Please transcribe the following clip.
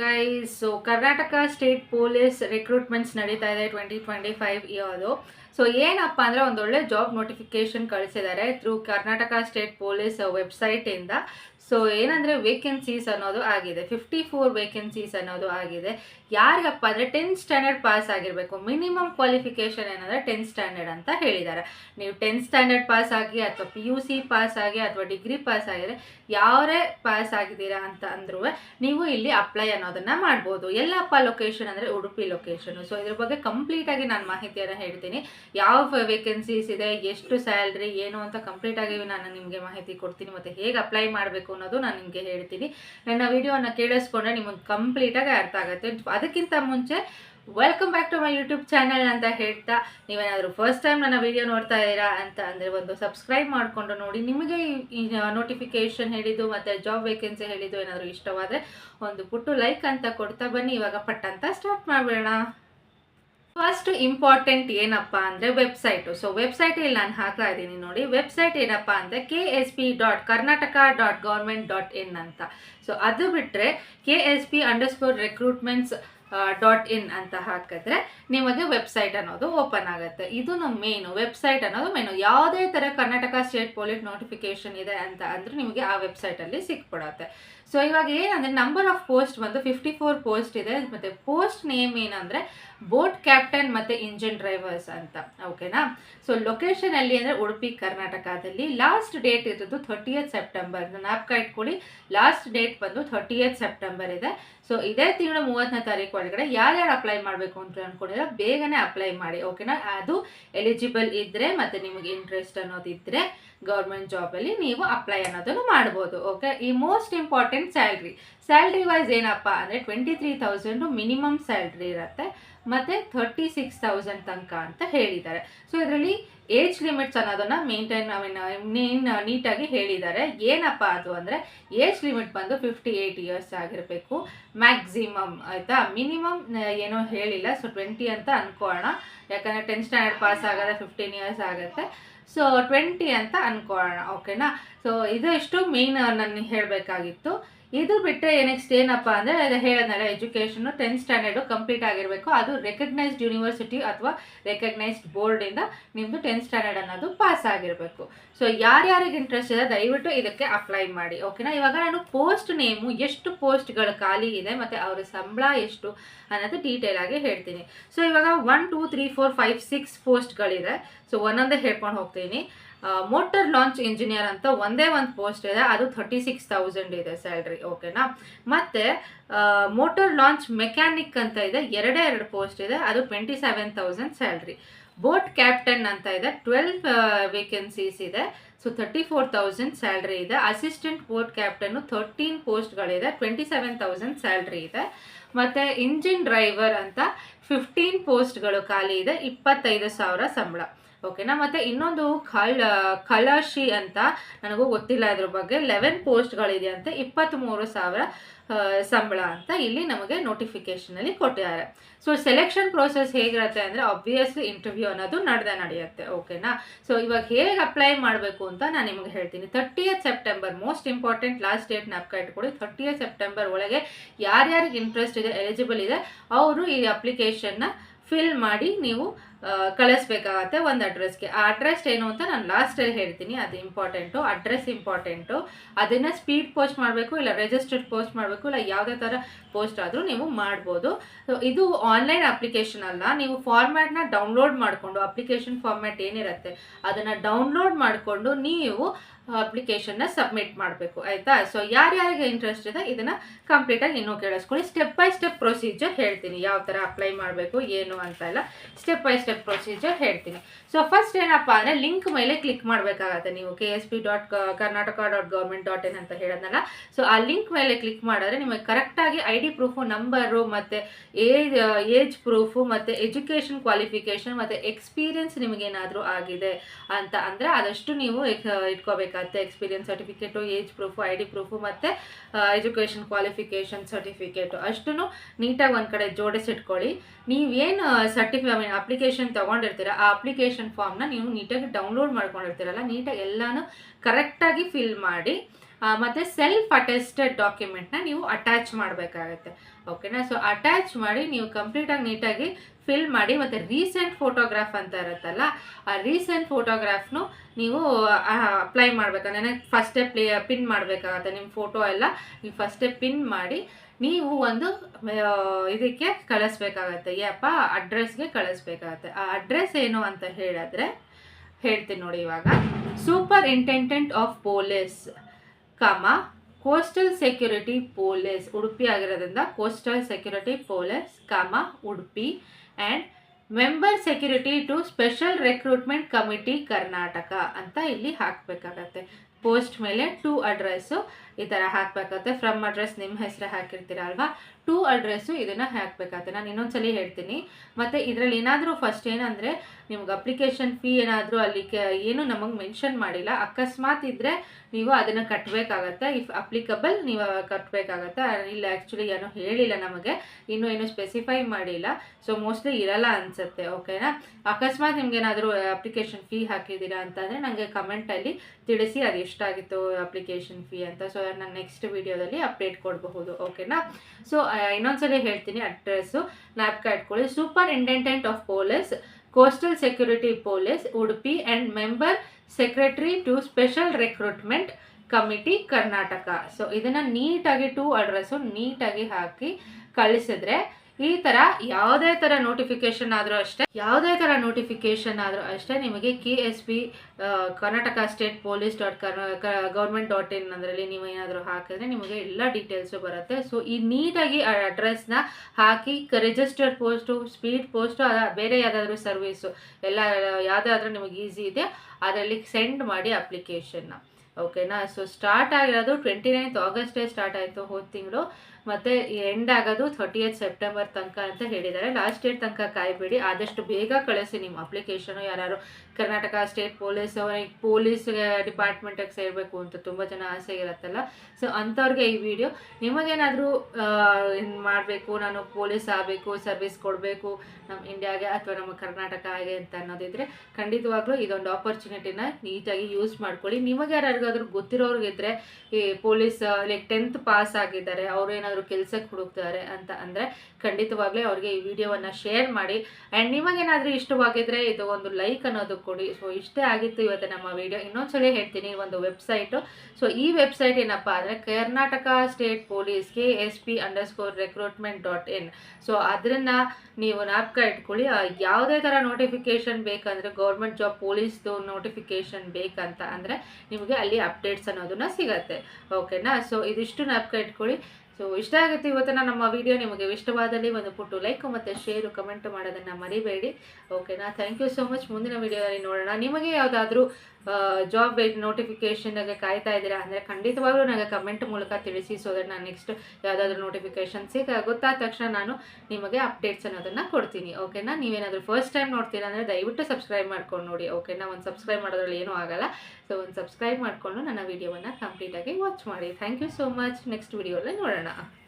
Guys so Karnataka state police recruitments ನಡೀತಾ ಇದೆ twenty twenty five ಇಯರ್ದು ಸೊ ಏನಪ್ಪ ಅಂದರೆ ಒಂದೊಳ್ಳೆ ಜಾಬ್ ನೋಟಿಫಿಕೇಶನ್ ಕಳಿಸಿದ್ದಾರೆ ಥ್ರೂ ಕರ್ನಾಟಕ ಸ್ಟೇಟ್ ಪೊಲೀಸ್ ವೆಬ್ಸೈಟಿಂದ ಸೊ ಏನಂದರೆ ವೇಕೆನ್ಸೀಸ್ ಅನ್ನೋದು ಆಗಿದೆ. ಫಿಫ್ಟಿ ಫೋರ್ ವೇಕೆನ್ಸೀಸ್ ಅನ್ನೋದು ಆಗಿದೆ. ಯಾರಿಗಪ್ಪ ಅಂದರೆ ಟೆಂತ್ ಸ್ಟ್ಯಾಂಡರ್ಡ್ ಪಾಸ್ ಆಗಿರಬೇಕು. ಮಿನಿಮಮ್ ಕ್ವಾಲಿಫಿಕೇಷನ್ ಏನಂದರೆ ಟೆಂತ್ ಸ್ಟ್ಯಾಂಡರ್ಡ್ ಅಂತ ಹೇಳಿದ್ದಾರೆ. ನೀವು ಟೆಂತ್ ಸ್ಟ್ಯಾಂಡರ್ಡ್ ಪಾಸ್ ಆಗಿ ಅಥವಾ ಪಿ ಯು ಸಿ ಪಾಸ್ ಆಗಿ ಅಥವಾ ಡಿಗ್ರಿ ಪಾಸ್ ಆಗಿದ್ರೆ ಯಾವರೇ ಪಾಸ್ ಆಗಿದ್ದೀರಾ ಅಂತ ಅಂದ್ರೂ ನೀವು ಇಲ್ಲಿ ಅಪ್ಲೈ ಅನ್ನೋದನ್ನು ಮಾಡ್ಬೋದು. ಎಲ್ಲಪ್ಪ ಲೊಕೇಶನ್ ಅಂದರೆ ಉಡುಪಿ ಲೊಕೇಶನು ಸೊ ಇದ್ರ ಬಗ್ಗೆ ಕಂಪ್ಲೀಟಾಗಿ ನಾನು ಮಾಹಿತಿಯನ್ನು ಹೇಳ್ತೀನಿ. ಯಾವ ವೇಕೆನ್ಸೀಸ್ ಇದೆ, ಎಷ್ಟು ಸ್ಯಾಲ್ರಿ ಏನು ಅಂತ ಕಂಪ್ಲೀಟಾಗಿ ನಾನು ನಿಮಗೆ ಮಾಹಿತಿ ಕೊಡ್ತೀನಿ. ಮತ್ತು ಹೇಗೆ ಅಪ್ಲೈ ಮಾಡಬೇಕು ಅನ್ನೋದು ನಾನು ನಿಮಗೆ ಹೇಳ್ತೀನಿ. ನನ್ನ ವಿಡಿಯೋನ ಕೇಳಿಸ್ಕೊಂಡ್ರೆ ನಿಮಗೆ ಕಂಪ್ಲೀಟಾಗಿ ಅರ್ಥ ಆಗುತ್ತೆ. ಅದಕ್ಕಿಂತ ಮುಂಚೆ welcome back to my YouTube channel ಅಂತ ಹೇಳ್ತಾ, ನೀವೇನಾದರೂ ಫಸ್ಟ್ ಟೈಮ್ ನನ್ನ ವಿಡಿಯೋ ನೋಡ್ತಾ ಇದ್ದೀರಾ ಅಂತ ಅಂದರೆ ಒಂದು ಸಬ್ಸ್ಕ್ರೈಬ್ ಮಾಡಿಕೊಂಡು ನೋಡಿ, ನಿಮಗೆ ನೋಟಿಫಿಕೇಷನ್ ಹೇಳಿದ್ದು ಮತ್ತು ಜಾಬ್ ವೇಕೆನ್ಸಿ ಹೇಳಿದ್ದು ಏನಾದರೂ ಇಷ್ಟವಾದರೆ ಒಂದು ಪುಟ್ಟು ಲೈಕ್ ಅಂತ ಕೊಡ್ತಾ ಬನ್ನಿ. ಇವಾಗ ಪಟ್ಟಂತ ಸ್ಟಾರ್ಟ್ ಮಾಡಬೇಡ ಫಸ್ಟ್ ಇಂಪಾರ್ಟೆಂಟ್ ಏನಪ್ಪ ಅಂದರೆ ವೆಬ್ಸೈಟು ಸೊ ವೆಬ್ಸೈಟ್ ಇಲ್ಲಿ ನಾನು ಹಾಕ್ತಾ ಇದ್ದೀನಿ ನೋಡಿ. ವೆಬ್ಸೈಟ್ ಏನಪ್ಪ ಅಂದರೆ K S P dot Karnataka dot government dot in ಅಂತ. ಸೊ ಅದು ಬಿಟ್ಟರೆ K S P underscore recruitments dot in ಅಂತ ಹಾಕಿದ್ರೆ ನಿಮಗೆ ವೆಬ್ಸೈಟ್ ಅನ್ನೋದು ಓಪನ್ ಆಗುತ್ತೆ. ಇದು ನಮ್ಮ ಮೇನು ವೆಬ್ಸೈಟ್ ಅನ್ನೋದು ಮೇನು ಯಾವುದೇ ಥರ ಕರ್ನಾಟಕ ಸ್ಟೇಟ್ ಪೊಲೀಸ್ ನೋಟಿಫಿಕೇಶನ್ ಇದೆ ಅಂತ ಅಂದರೆ ನಿಮಗೆ ಆ ವೆಬ್ಸೈಟಲ್ಲಿ ಸಿಕ್ಬಿಡುತ್ತೆ. ಸೊ ಇವಾಗ ಏನಂದರೆ ನಂಬರ್ ಆಫ್ ಪೋಸ್ಟ್ ಬಂದು ಫಿಫ್ಟಿ ಫೋರ್ ಪೋಸ್ಟ್ ಇದೆ. ಮತ್ತು ಪೋಸ್ಟ್ ನೇಮ್ ಏನಂದರೆ ಬೋಟ್ ಕ್ಯಾಪ್ಟನ್ ಮತ್ತು ಇಂಜಿನ್ ಡ್ರೈವರ್ಸ್ ಅಂತ. ಓಕೆನಾ ಸೊ ಲೊಕೇಶನ್ ಅಲ್ಲಿ ಅಂದರೆ ಉಡುಪಿ, ಕರ್ನಾಟಕದಲ್ಲಿ ಲಾಸ್ಟ್ ಡೇಟ್ ಇರೋದು ಥರ್ಟಿಯತ್ ಸೆಪ್ಟೆಂಬರ್ ನಾಪ್ಕ ಇಟ್ಕೊಳ್ಳಿ. ಲಾಸ್ಟ್ ಡೇಟ್ ಬಂದು ಥರ್ಟಿಯತ್ ಸೆಪ್ಟೆಂಬರ್ ಇದೆ. ಸೊ ಇದೇ ತಿಂಗಳು ಮೂವತ್ತನೇ ತಾರೀಕು ಒಳಗಡೆ ಯಾರ್ಯಾರು ಅಪ್ಲೈ ಮಾಡಬೇಕು ಅಂತ ಅಂದ್ಕೊಂಡಿರೋ ಬೇಗನೆ ಅಪ್ಲೈ ಮಾಡಿ. ಓಕೆನಾ ಅದು ಎಲಿಜಿಬಲ್ ಇದ್ದರೆ ಮತ್ತು ನಿಮಗೆ ಇಂಟ್ರೆಸ್ಟ್ ಅನ್ನೋದಿದ್ದರೆ ಗೌರ್ಮೆಂಟ್ ಜಾಬಲ್ಲಿ ನೀವು ಅಪ್ಲೈ ಅನ್ನೋದನ್ನು ಮಾಡ್ಬೋದು. ಓಕೆ ಈ most important salary. Salary wise ಏನಪ್ಪ ಅಂದರೆ twenty three thousand minimum salary ಇರುತ್ತೆ. ಮತ್ತು ಥರ್ಟಿ ಸಿಕ್ಸ್ ತೌಸಂಡ್ ತನಕ ಅಂತ ಹೇಳಿದ್ದಾರೆ. ಸೊ ಇದರಲ್ಲಿ ಏಜ್ ಲಿಮಿಟ್ಸ್ ಅನ್ನೋದನ್ನು ಮೇಂಟೈನ್ ಮೇನ್ ನೀಟಾಗಿ ಹೇಳಿದ್ದಾರೆ. ಏನಪ್ಪ ಅದು ಅಂದರೆ ಏಜ್ ಲಿಮಿಟ್ ಬಂದು ಫಿಫ್ಟಿ ಏಯ್ಟ್ ಇಯರ್ಸ್ ಆಗಿರಬೇಕು. ಮ್ಯಾಕ್ಸಿಮಮ್ ಆಯಿತಾ? ಮಿನಿಮಮ್, ಏನೋ ಹೇಳಿಲ್ಲ. ಸೊ ಟ್ವೆಂಟಿ ಅಂತ ಅನ್ಕೋಣ. ಯಾಕಂದರೆ ಟೆಂತ್ ಸ್ಟ್ಯಾಂಡರ್ಡ್ ಪಾಸ್ ಆಗೋದೆ ಫಿಫ್ಟೀನ್ ಇಯರ್ಸ್ ಆಗುತ್ತೆ. ಸೊ ಟ್ವೆಂಟಿ ಅಂತ ಅನ್ಕೋಣ ಓಕೆನಾ ಸೊ ಇದು ಇಷ್ಟು ಮೇನ್ ನಾನು ಹೇಳಬೇಕಾಗಿತ್ತು. ಇದು ಬಿಟ್ಟರೆ ನೆಕ್ಸ್ಟ್ ಏನಪ್ಪ ಅಂದರೆ ಅದು ಹೇಳೋದಲ್ಲ ಎಜುಕೇಷನು ಟೆಂತ್ ಸ್ಟ್ಯಾಂಡರ್ಡು ಕಂಪ್ಲೀಟ್ ಆಗಿರಬೇಕು. ಅದು ರೆಕಗ್ನೈಸ್ಡ್ ಯೂನಿವರ್ಸಿಟಿ ಅಥವಾ ರೆಕಗ್ನೈಸ್ಡ್ ಬೋರ್ಡಿಂದ ನಿಮ್ಮದು ಟೆಂತ್ ಸ್ಟ್ಯಾಂಡರ್ಡ್ ಅನ್ನೋದು ಪಾಸ್ ಆಗಿರಬೇಕು. ಸೊ ಯಾರ್ಯಾರಿಗೆ ಇಂಟ್ರೆಸ್ಟ್ ಇದೆ, ದಯವಿಟ್ಟು ಇದಕ್ಕೆ ಅಪ್ಲೈ ಮಾಡಿ. ಓಕೆನಾ ಇವಾಗ ನಾನು ಪೋಸ್ಟ್ ನೇಮು ಎಷ್ಟು ಪೋಸ್ಟ್ಗಳು ಖಾಲಿ ಇದೆ ಮತ್ತು ಅವರ ಸಂಬಳ ಎಷ್ಟು ಅನ್ನೋದು ಡೀಟೇಲ್ ಆಗಿ ಹೇಳ್ತೀನಿ. ಸೊ ಇವಾಗ one two three four five six ಪೋಸ್ಟ್ಗಳಿದೆ so ಒಂದೊಂದೇ ಹೇಳ್ಕೊಂಡು ಹೋಗ್ತೀನಿ. ಮೋಟರ್ ಲಾಂಚ್ ಇಂಜಿನಿಯರ್ ಅಂತ ಒಂದೇ ಒಂದು ಪೋಸ್ಟ್ ಇದೆ. ಅದು ಥರ್ಟಿ ಸಿಕ್ಸ್ ತೌಸಂಡ್ ಇದೆ ಸ್ಯಾಲ್ರಿ ಓಕೆನಾ ಮತ್ತು ಮೋಟರ್ ಲಾಂಚ್ ಮೆಕ್ಯಾನಿಕ್ ಅಂತ ಇದೆ. ಎರಡೇ ಎರಡು ಪೋಸ್ಟ್ ಇದೆ. ಅದು twenty seven thousand salary boat captain ಅಂತ ಇದೆ. ಟ್ವೆಲ್ವ್ ವೇಕೆನ್ಸೀಸ್ ಇದೆ. So thirty four thousand salary ಇದೆ. ಅಸಿಸ್ಟೆಂಟ್ ಬೋಟ್ ಕ್ಯಾಪ್ಟನ್ನು ಥರ್ಟೀನ್ ಪೋಸ್ಟ್ಗಳಿದೆ ಟ್ವೆಂಟಿ ಸೆವೆನ್ ತೌಸಂಡ್ ಸ್ಯಾಲ್ರಿ ಇದೆ. ಮತ್ತು ಇಂಜಿನ್ ಡ್ರೈವರ್ ಅಂತ ಫಿಫ್ಟೀನ್ ಪೋಸ್ಟ್ಗಳು ಖಾಲಿ ಇದೆ. ಇಪ್ಪತ್ತೈದು ಸಾವಿರ ಸಂಬಳ. ಓಕೆನಾ ಮತ್ತು ಇನ್ನೊಂದು ಕಳ ಕಳಶಿ ಅಂತ ನನಗೂ ಗೊತ್ತಿಲ್ಲ ಇದ್ರ ಬಗ್ಗೆ. ಲೆವೆನ್ ಪೋಸ್ಟ್ಗಳಿದೆ ಅಂತ ಇಪ್ಪತ್ತ್ಮೂರು ಸಾವಿರ ಸಂಬಳ ಅಂತ ಇಲ್ಲಿ ನಮಗೆ ನೋಟಿಫಿಕೇಷನಲ್ಲಿ ಕೊಟ್ಟಿದ್ದಾರೆ. ಸೊ ಸೆಲೆಕ್ಷನ್ ಪ್ರೋಸೆಸ್ ಹೇಗಿರುತ್ತೆ ಅಂದರೆ ಆಬ್ವಿಯಸ್ಲಿ ಇಂಟರ್ವ್ಯೂ ಅನ್ನೋದು ನಡೆದ ನಡೆಯುತ್ತೆ. ಓಕೆನಾ ಸೊ ಇವಾಗ ಹೇಗೆ ಅಪ್ಲೈ ಮಾಡಬೇಕು ಅಂತ ನಾನು ನಿಮಗೆ ಹೇಳ್ತೀನಿ. Thirtieth September most important last date ನಾಪ್ಕ ಇಟ್ಕೊಳ್ಳಿ ತರ್ಟಿಯತ್ ಸೆಪ್ಟೆಂಬರ್ ಒಳಗೆ ಯಾರ್ಯಾರಿಗೆ ಇಂಟ್ರೆಸ್ಟ್ ಇದೆ ಎಲಿಜಿಬಲ್ ಇದೆ, ಅವರು ಈ ಅಪ್ಲಿಕೇಶನ್ನ ಫಿಲ್ ಮಾಡಿ ನೀವು ಕಳಿಸ್ಬೇಕಾಗತ್ತೆ ಒಂದು ಅಡ್ರೆಸ್ಗೆ ಆ ಅಡ್ರೆಸ್ ಏನು ಅಂತ ನಾನು ಲಾಸ್ಟಲ್ಲಿ ಹೇಳ್ತೀನಿ. ಅದು ಇಂಪಾರ್ಟೆಂಟು ಅಡ್ರೆಸ್ ಇಂಪಾರ್ಟೆಂಟು ಅದನ್ನು ಸ್ಪೀಡ್ ಪೋಸ್ಟ್ ಮಾಡಬೇಕು ಇಲ್ಲ ರಿಜಿಸ್ಟರ್ಡ್ ಪೋಸ್ಟ್ ಮಾಡಬೇಕು ಇಲ್ಲ ಯಾವುದೇ ಥರ ಪೋಸ್ಟ್ ಆದರೂ ನೀವು ಮಾಡ್ಬೋದು. ಇದು ಆನ್ಲೈನ್ ಅಪ್ಲಿಕೇಶನ್ ಅಲ್ಲ. ನೀವು ಫಾರ್ಮ್ಯಾಟ್ನ ಡೌನ್ಲೋಡ್ ಮಾಡಿಕೊಂಡು ಅಪ್ಲಿಕೇಶನ್ ಫಾರ್ಮ್ಯಾಟ್ ಏನಿರುತ್ತೆ, ಅದನ್ನು ಡೌನ್ಲೋಡ್ ಮಾಡಿಕೊಂಡು ನೀವು ಅಪ್ಲಿಕೇಶನ್ನ ಸಬ್ಮಿಟ್ ಮಾಡಬೇಕು, ಆಯಿತಾ? ಸೊ ಯಾರ್ಯಾರಿಗೆ ಇಂಟ್ರೆಸ್ಟ್ ಇದೆ, ಇದನ್ನು ಕಂಪ್ಲೀಟಾಗಿ ಇನ್ನೂ ಕೇಳಿಸ್ಕೊಳ್ಳಿ. ಸ್ಟೆಪ್ ಬೈ ಸ್ಟೆಪ್ ಪ್ರೊಸೀಜರ್ ಹೇಳ್ತೀನಿ. ಯಾವ ಥರ ಅಪ್ಲೈ ಮಾಡಬೇಕು, ಏನು ಅಂತ ಎಲ್ಲ ಸ್ಟೆಪ್ ಬೈ ಸ್ಟೆಪ್ ಪ್ರೊಸೀಜರ್ ಹೇಳ್ತೀನಿ. ಸೊ ಫಸ್ಟ್ ಏನಪ್ಪ ಅಂದರೆ ಲಿಂಕ್ ಮೇಲೆ ಕ್ಲಿಕ್ ಮಾಡಬೇಕಾಗತ್ತೆ ನೀವು. K S P dot Karnataka dot government dot in ಅಂತ ಹೇಳೋದಲ್ಲ ಸೊ ಆ ಲಿಂಕ್ ಮೇಲೆ ಕ್ಲಿಕ್ ಮಾಡಿದ್ರೆ ನಿಮಗೆ ಕರೆಕ್ಟಾಗಿ ಐ ಡಿ ಪ್ರೂಫು ನಂಬರು ಮತ್ತು ಏಜ್ ಏಜ್ ಪ್ರೂಫು ಮತ್ತು ಎಜುಕೇಷನ್ ಕ್ವಾಲಿಫಿಕೇಷನ್ ಮತ್ತು ಎಕ್ಸ್ಪೀರಿಯನ್ಸ್ ನಿಮಗೇನಾದರೂ ಆಗಿದೆ ಅಂತ ಅಂದರೆ ಅದಷ್ಟು ನೀವು ಇಟ್ಕೋಬೇಕಾಗುತ್ತೆ experience certificate age proof I D proof ಮತ್ತು ಎಜುಕೇಷನ್ ಕ್ವಾಲಿಫಿಕೇಷನ್ ಸರ್ಟಿಫಿಕೇಟು ಅಷ್ಟು ನೀಟಾಗಿ ಒಂದು ಕಡೆ ಜೋಡಿಸಿಟ್ಕೊಳ್ಳಿ ನೀವೇನು ಸರ್ಟಿಫಿ ಐ ಮೀನ್ ಅಪ್ಲಿಕೇಶನ್ ತೊಗೊಂಡಿರ್ತೀರ, ಆ ಅಪ್ಲಿಕೇಶನ್ ಫಾರ್ಮ್ನ ನೀವು ನೀಟಾಗಿ ಡೌನ್ಲೋಡ್ ಮಾಡ್ಕೊಂಡಿರ್ತೀರಲ್ಲ, ನೀಟಾಗಿ ಎಲ್ಲನೂ ಕರೆಕ್ಟಾಗಿ ಫಿಲ್ ಮಾಡಿ. ಮತ್ತು ಸೆಲ್ಫ್ ಅಟೆಸ್ಟೆಡ್ ಡಾಕ್ಯುಮೆಂಟ್ನ ನೀವು ಅಟ್ಯಾಚ್ ಮಾಡಬೇಕಾಗತ್ತೆ. ಓಕೆನಾ ಸೊ ಅಟ್ಯಾಚ್ ಮಾಡಿ ನೀವು ಕಂಪ್ಲೀಟಾಗಿ ನೀಟಾಗಿ ಫಿಲ್ ಮಾಡಿ, ಮತ್ತು ರೀಸೆಂಟ್ ಫೋಟೋಗ್ರಾಫ್ ಅಂತ ಇರುತ್ತಲ್ಲ, ಆ ರೀಸೆಂಟ್ ಫೋಟೋಗ್ರಾಫ್ನು ನೀವು ಅಪ್ಲೈ ಮಾಡಬೇಕಂದ್ರೆ ಫಸ್ಟೇ ಪ್ಲೇ ಪಿನ್ ಮಾಡಬೇಕಾಗತ್ತೆ ನಿಮ್ಮ ಫೋಟೋ ಎಲ್ಲ. ನೀವು ಫಸ್ಟೇ ಪಿನ್ ಮಾಡಿ, ನೀವು ಒಂದು ಇದಕ್ಕೆ ಕಳಿಸ್ಬೇಕಾಗತ್ತೆ. ಯಪ್ಪ ಅಡ್ರೆಸ್ಗೆ ಕಳಿಸ್ಬೇಕಾಗತ್ತೆ. ಆ ಅಡ್ರೆಸ್ ಏನು ಅಂತ ಹೇಳಿದ್ರೆ, ಹೇಳ್ತೀನಿ ನೋಡಿ ಇವಾಗ. Superintendent of police cum coastal security police Udupi ಆಗಿರೋದ್ರಿಂದ coastal security police cum, Udupi and member security to special recruitment committee Karnataka ಅಂತ ಇಲ್ಲಿ ಹಾಕಬೇಕಾಗತ್ತೆ. ಪೋಸ್ಟ್ ಮೇಲೆ ಟು ಅಡ್ರೆಸ್ಸು ಈ ಥರ ಹಾಕಬೇಕಾಗತ್ತೆ. ಫ್ರಮ್ ಅಡ್ರೆಸ್ ನಿಮ್ಮ ಹೆಸರು ಹಾಕಿರ್ತೀರ ಅಲ್ವಾ ಟು ಅಡ್ರೆಸ್ಸು ಇದನ್ನು ಹಾಕಬೇಕಾಗತ್ತೆ. ನಾನು ಇನ್ನೊಂದ್ಸಲಿ ಹೇಳ್ತೀನಿ. ಮತ್ತು ಇದರಲ್ಲಿ ಏನಾದರೂ ಫಸ್ಟ್ ಏನಂದರೆ ನಿಮ್ಗೆ ಅಪ್ಲಿಕೇಶನ್ ಫೀ ಏನಾದರೂ ಅಲ್ಲಿ ಕೆ, ಏನು ನಮಗೆ ಮೆನ್ಷನ್ ಮಾಡಿಲ್ಲ. ಅಕಸ್ಮಾತ್ ಇದ್ದರೆ ನೀವು ಅದನ್ನು ಕಟ್ಟಬೇಕಾಗತ್ತೆ ಇಫ್ ಅಪ್ಲಿಕಬಲ್ ನೀವು ಕಟ್ಟಬೇಕಾಗತ್ತೆ ಇಲ್ಲ ಆ್ಯಕ್ಚುಲಿ ಏನೂ ಹೇಳಿಲ್ಲ ನಮಗೆ. ಇನ್ನೂ ಏನು ಸ್ಪೆಸಿಫೈ ಮಾಡಿಲ್ಲ. ಸೊ ಮೋಸ್ಟ್ಲಿ ಇರಲ್ಲ ಅನಿಸುತ್ತೆ ಓಕೆನಾ ಅಕಸ್ಮಾತ್ ನಿಮ್ಗೇನಾದರೂ ಅಪ್ಲಿಕೇಶನ್ ಫೀ ಹಾಕಿದ್ದೀರಾ ಅಂತಂದರೆ ನನಗೆ ಕಮೆಂಟಲ್ಲಿ ತಿಳಿಸಿ ಅದು ಎಷ್ಟಾಗಿತ್ತು ಅಪ್ಲಿಕೇಶನ್ ಫೀ ಅಂತ. ಸೊ ನಾನು ನೆಕ್ಸ್ಟ್ ವಿಡಿಯೋದಲ್ಲಿ ಅಪ್ಡೇಟ್ ಕೊಡಬಹುದು ಓಕೆನಾ ಸೊ ಇನ್ನೊಂದ್ಸಲಿ ಹೇಳ್ತೀನಿ ಅಡ್ರೆಸ್ಸು. ನಾಪ್ಕ ಇಟ್ಕೊಳ್ಳಿ superintendent of police coastal security police Udupi and member secretary to special recruitment committee Karnataka so ಇದನ್ನು ನೀಟಾಗಿ ಟೂ ಅಡ್ರೆಸ್ಸು ನೀಟಾಗಿ ಹಾಕಿ ಕಳಿಸಿದ್ರೆ ಈ ಥರ ಯಾವುದೇ ಥರ ನೋಟಿಫಿಕೇಶನ್ ಆದರೂ ಅಷ್ಟೇ, ಯಾವುದೇ ಥರ ನೋಟಿಫಿಕೇಶನ್ ಆದರೂ ಅಷ್ಟೇ ನಿಮಗೆ K S P Karnataka state police dot government dot in ಅದರಲ್ಲಿ ನೀವು ಏನಾದರೂ ಹಾಕಿದ್ರೆ ನಿಮಗೆ ಎಲ್ಲ ಡೀಟೇಲ್ಸು ಬರುತ್ತೆ. ಸೊ ಈ ನೀಟಾಗಿ ಆ ಅಡ್ರೆಸ್ನ ಹಾಕಿ ರಿಜಿಸ್ಟರ್ ಪೋಸ್ಟು ಸ್ಪೀಡ್ ಪೋಸ್ಟು ಬೇರೆ ಯಾವುದಾದ್ರೂ ಸರ್ವೀಸು ಎಲ್ಲ, ಯಾವುದಾದ್ರೂ ನಿಮಗೆ ಈಸಿ ಇದೆ, ಅದರಲ್ಲಿ ಸೆಂಡ್ ಮಾಡಿ ಅಪ್ಲಿಕೇಶನ್ನ ಓಕೆನಾ ಸೊ ಸ್ಟಾರ್ಟ್ ಆಗಿರೋದು ಟ್ವೆಂಟಿ ನೈನ್ತ್ ಆಗಸ್ಟೇ ಸ್ಟಾರ್ಟ್ ಆಯಿತು ಹೋದ ತಿಂಗಳು. ಮತ್ತು ಎಂಡ್ ಆಗೋದು ಥರ್ಟಿ ಏತ್ ಸೆಪ್ಟೆಂಬರ್ ತನಕ ಅಂತ ಹೇಳಿದ್ದಾರೆ. ಲಾಸ್ಟ್ ಡೇಟ್ ತನಕ ಕಾಯಬೇಡಿ. ಆದಷ್ಟು ಬೇಗ ಕಳಿಸಿ ನಿಮ್ಮ ಅಪ್ಲಿಕೇಶನು ಯಾರು ಕರ್ನಾಟಕ ಸ್ಟೇಟ್ ಪೊಲೀಸ್ ಅವರಿಗೆ ಪೊಲೀಸ್ ಡಿಪಾರ್ಟ್ಮೆಂಟಿಗೆ ಸೇರಬೇಕು ಅಂತ ತುಂಬ ಜನ ಆಸೆ ಇರುತ್ತಲ್ಲ. ಸೊ ಅಂಥವ್ರಿಗೆ ಈ ವಿಡಿಯೋ ನಿಮಗೇನಾದರೂ ಮಾಡಬೇಕು, ನಾನು ಪೊಲೀಸ್ ಆಗಬೇಕು ಸರ್ವಿಸ್ ಕೊಡಬೇಕು ನಮ್ಮ ಇಂಡಿಯಾಗೆ ಅಥವಾ ನಮ್ಮ ಕರ್ನಾಟಕ ಹಾಗೆ ಅಂತ ಅನ್ನೋದಿದ್ರೆ ಖಂಡಿತವಾಗ್ಲೂ ಇದೊಂದು ಆಪರ್ಚುನಿಟಿನ ನೀಟಾಗಿ ಯೂಸ್ ಮಾಡ್ಕೊಳ್ಳಿ. ನಿಮಗೆ ಯಾರಿಗಾದ್ರೂ ಗೊತ್ತಿರೋರ್ಗಿದ್ರೆ ಈ ಪೊಲೀಸ್ ಲೈಕ್ ಟೆಂತ್ ಪಾಸ್ ಆಗಿದ್ದಾರೆ ಅವ್ರು ಏನಾದರೂ ಕೆಲಸಕ್ಕೆ ಹುಡುಕ್ತಾರೆ ಅಂತ ಅಂದರೆ ಖಂಡಿತವಾಗ್ಲೇ ಅವ್ರಿಗೆ ಈ ವಿಡಿಯೋವನ್ನು ಶೇರ್ ಮಾಡಿ. ಆ್ಯಂಡ್ ನಿಮಗೇನಾದರೂ ಇಷ್ಟವಾಗಿದ್ರೆ ಇದು ಒಂದು ಲೈಕ್ ಅನ್ನೋದು ಕೊಡಿ. ಸೊ ಇಷ್ಟೇ ಆಗಿತ್ತು ಇವತ್ತು ನಮ್ಮ ವಿಡಿಯೋ ಇನ್ನೊಂದ್ಸಲ ಹೇಳ್ತೀನಿ, ಒಂದು ವೆಬ್ಸೈಟು ಸೊ ಈ ವೆಬ್ಸೈಟ್ ಏನಪ್ಪ ಅಂದರೆ Karnataka state police K S P underscore recruitment dot in so ಅದನ್ನು ನೀವು ನಾಪ್ಕ ಇಟ್ಕೊಳ್ಳಿ. ಯಾವುದೇ ಥರ ನೋಟಿಫಿಕೇಶನ್ ಬೇಕಂದರೆ ಗೌರ್ಮೆಂಟ್ ಜಾಬ್ ಪೊಲೀಸ್ದು ನೋಟಿಫಿಕೇಶನ್ ಬೇಕಂತ ಅಂದರೆ ನಿಮಗೆ ಅಲ್ಲಿ ಅಪ್ಡೇಟ್ಸ್ ಅನ್ನೋದನ್ನ ಸಿಗತ್ತೆ. ಓಕೆನಾ ಸೊ ಇದಿಷ್ಟು ನಾಪ್ಕ ಇಟ್ಕೊಳ್ಳಿ ಸೊ ಇಷ್ಟ ಆಗುತ್ತೆ ಇವತ್ತಿನ ನಮ್ಮ ವಿಡಿಯೋ ನಿಮಗೆ ಇಷ್ಟವಾದಲ್ಲಿ ಒಂದು ಪುಟ್ಟು ಲೈಕ್ ಮತ್ತು ಶೇರು ಕಮೆಂಟ್ ಮಾಡೋದನ್ನು ಮರಿಬೇಡಿ. ಓಕೆನಾ ಥ್ಯಾಂಕ್ ಯು ಸೋ ಮಚ್ ಮುಂದಿನ ವಿಡಿಯೋದಲ್ಲಿ ನೋಡೋಣ. ನಿಮಗೆ ಯಾವುದಾದ್ರೂ ಜಾಬ್ ನೋಟಿಫಿಕೇಷನ್ಗೆ ಕಾಯ್ತಾ ಇದ್ದೀರಾ ಅಂದರೆ ಖಂಡಿತವಾಗ್ಲೂ ನನಗೆ ಕಮೆಂಟ್ ಮೂಲಕ ತಿಳಿಸಿ ಸೊ ದಟ್ ನಾನು ನೆಕ್ಸ್ಟ್ ಯಾವುದಾದ್ರೂ ನೋಟಿಫಿಕೇಷನ್ ಸಿಗ ಗೊತ್ತಾದ ತಕ್ಷಣ ನಾನು ನಿಮಗೆ ಅಪ್ಡೇಟ್ಸ್ ಅನ್ನೋದನ್ನು ಕೊಡ್ತೀನಿ. ಓಕೆನಾ ನೀವೇನಾದರೂ ಫಸ್ಟ್ ಟೈಮ್ ನೋಡ್ತೀರಾ ಅಂದರೆ ದಯವಿಟ್ಟು ಸಬ್ಸ್ಕ್ರೈಬ್ ಮಾಡ್ಕೊಂಡು ನೋಡಿ. ಓಕೆನಾ ಒಂದು ಸಬ್ಸ್ಕ್ರೈಬ್ ಮಾಡೋದ್ರಲ್ಲಿ ಏನೂ ಆಗಲ್ಲ. ಸೊ ಒಂದು ಸಬ್ಸ್ಕ್ರೈಬ್ ಮಾಡಿಕೊಂಡು ನನ್ನ ವಿಡಿಯೋವನ್ನು ಕಂಪ್ಲೀಟಾಗಿ ವಾಚ್ ಮಾಡಿ. Thank you so much next ವಿಡಿಯೋದಲ್ಲಿ ನೋಡೋಣ. ಮಾಡೋಣ